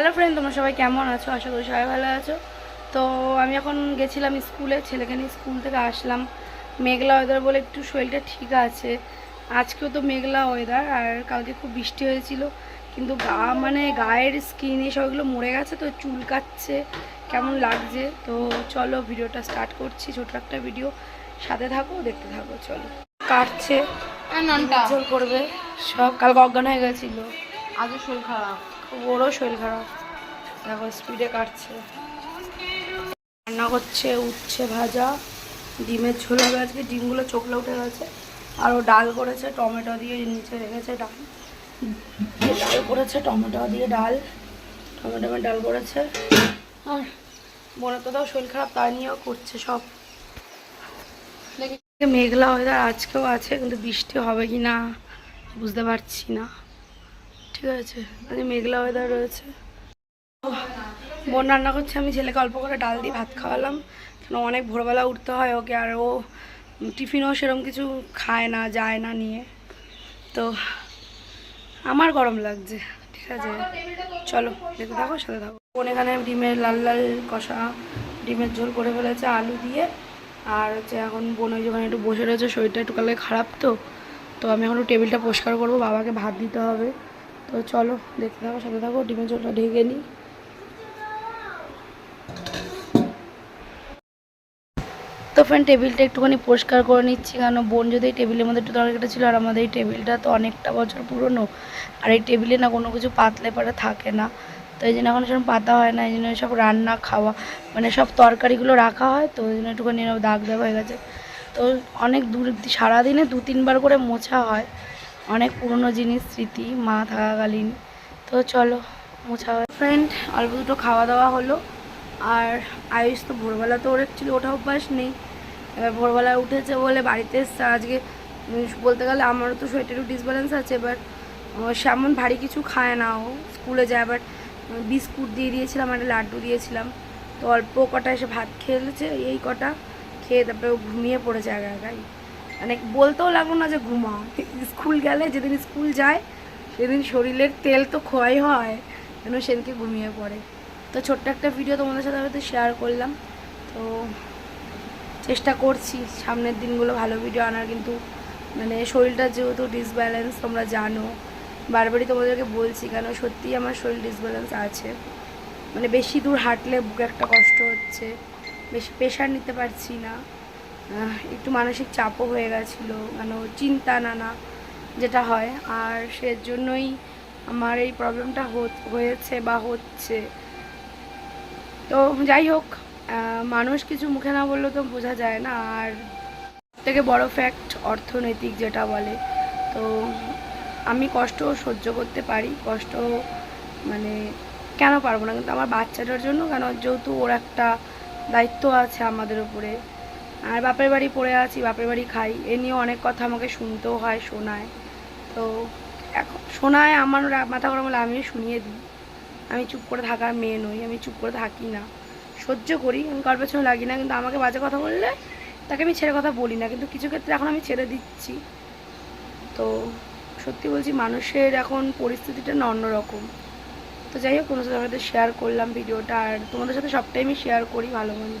Hello friend তোমরা সবাই কেমন আছো? আশা করি সবাই ভালো আছো। তো আমি এখন গেছিলাম স্কুলে ছেলেকে নিয়ে স্কুল থেকে আসলাম। মেঘলা ওয়েদার বলে একটু শরীরটা ঠিক আছে। আজকেও তো মেঘলা ওয়েদার আর কালকে খুব বৃষ্টি হয়েছিল। কিন্তু গা মানে গায়ের স্কিন এসব এগুলো মরে গেছে তো চুলকাচ্ছে। কেমন লাগছে? তো চলো ভিডিওটা স্টার্ট করছি ছোটো একটা ভিডিও সাথে থাকো দেখতে থাকো চলো। কাটছে ঝোল করবে। সব কালকে অজ্ঞান হয়ে গেছিল। আগে শরীর খারাপ। বড় শরীর খারাপ। দেখো স্পিডে কাটছে। রান্না করছে, উচ্ছে ভাজা, ডিমের ঝোল হবে আজকে, ডিমগুলো চোখলা উঠে গেছে। আর ও ডাল করেছে, টমেটো দিয়ে নিচে রেখেছে ডাল। ডাল করেছে, টমেটো দিয়ে ডাল। টমেটো ডাল করেছে। আর বোনের তো তাও শরীর খারাপ তা নিয়েও করছে সব। মেঘলা ওয়েদার আজকেও আছে, কিন্তু বৃষ্টি হবে কি না, বুঝতে পারছি না। ঠিক আছে আজকে মেঘলা ওয়েদার রয়েছে। বোন রান্না করছে, আমি ছেলেকে অল্প করে ডাল দিয়ে ভাত খাওয়ালাম। কেন, অনেক ভোরবেলা উঠতে হয় ওকে, আর ও টিফিনও সেরকম কিছু খায় না, যায় না নিয়ে। তো আমার গরম লাগছে, ঠিক আছে। চলো, দেখতে থাকো, সাথে থাকো। বোন এখানে ডিমের লাল লাল কষা, ডিমের ঝোল করে ফেলেছে আলু দিয়ে। আর হচ্ছে এখন বোন ওই যখন একটু বসে রয়েছে, শরীরটা একটু কালকে খারাপ তো। তো আমি এখন টেবিলটা পরিষ্কার করব, বাবাকে ভাত দিতে হবে। তো চলো, দেখতে থাকো, সাথে থাকো, ডিমের ঝোলটা ঢেকে নিই। তো ফ্রেন্ড টেবিলটা একটুখানি পরিষ্কার করে নিচ্ছি, কারণ বোন যদি এই টেবিলের মধ্যে একটু তরকারিটা ছিল, আর আমাদের এই টেবিলটা তো অনেকটা বছর পুরনো, আর এই টেবিলে না কোনো কিছু পাতলে পারে থাকে না। তো এই জন্য এখন সেরকম পাতা হয় না, এই জন্য সব রান্না, খাওয়া মানে সব তরকারিগুলো রাখা হয়, তো ওই জন্য একটুখানি দাগ দাগ হয়ে গেছে। তো অনেক দূর, সারাদিনে দু তিনবার করে মোছা হয় অনেক পুরনো জিনিস, স্মৃতি, মা থাকাকালীন। তো চলো, মোছা ফ্রেন্ড অল্প দুটো খাওয়া দাওয়া হলো। আর আয়ুষ তো ভোরবেলা তো ওর অ্যাকচুয়ালি ওঠা অভ্যাস নেই। এবার ভোরবেলা উঠেছে বলে বাড়িতে এসছে। আজকে বলতে গেলে আমারও তো শরীরটা ডিসব্যালেন্স আছে এবার সেমন ভারী কিছু খায় না ও। স্কুলে যায় আবার বিস্কুট দিয়ে দিয়েছিলাম একটা লাড্ডু দিয়েছিলাম। তো অল্প কটা এসে ভাত খেয়েছে এই কটা। খেয়ে তারপরে ও ঘুমিয়ে পড়েছে একা একাই। মানে বলতেও লাগল না যে ঘুমাও। স্কুল গেলে যেদিন স্কুল যায়, সেদিন শরীরের তেল তো ক্ষয় হয়, যেন সেদিনকে ঘুমিয়ে পড়ে। তো ছোট্ট একটা ভিডিও তোমাদের সাথে হয়তো শেয়ার করলাম। তো চেষ্টা করছি সামনের দিনগুলো ভালো ভিডিও আনার, কিন্তু মানে শরীরটা যেহেতু ডিসব্যালেন্স তোমরা জানো। বারবারই তোমাদেরকে বলছি কেন সত্যিই আমার শরীর ডিসব্যালেন্স আছে। মানে বেশি দূর হাঁটলে বুকে একটা কষ্ট হচ্ছে, বেশি প্রেশার নিতে পারছি না। একটু মানসিক চাপও হয়ে গেছিল মানে চিন্তা নানা যেটা হয়। আর সেজন্যই আমার এই প্রবলেমটা হয়েছে বা হচ্ছে। তো যাই হোক মানুষ কিছু মুখে না বললেও তো বোঝা যায় না। আর থেকে বড় ফ্যাক্ট অর্থনৈতিক যেটা বলে, তো আমি কষ্ট সহ্য করতে পারি, কষ্ট মানে কেন পারব না? কিন্তু আমার বাচ্চাটার জন্য কেন? যেহেতু ওর একটা দায়িত্ব আছে আমাদের উপরে। আর বাপের বাড়ি পড়ে আছি, বাপের বাড়ি খাই। এ নিয়েও অনেক কথা আমাকে শুনতেও হয়, শোনায়। তো এখন শোনায় আমার মাথা গরম হলে আমিও শুনিয়ে দিই। আমি চুপ করে থাকার মেয়ে নই, আমি চুপ করে থাকি না। সহ্য করি, আমি কার পেছনে লাগি না, কিন্তু আমাকে বাজে কথা বললে তাকে আমি ছেড়ে কথা বলি না, কিন্তু কিছু ক্ষেত্রে এখন আমি ছেড়ে দিচ্ছি। তো সত্যি বলছি, মানুষের এখন পরিস্থিতিটা না অন্যরকম। তো যাই হোক, তোমাদের সাথে শেয়ার করলাম ভিডিওটা, আর তোমাদের সাথে সবটাই আমি শেয়ার করি, ভালো মন্দ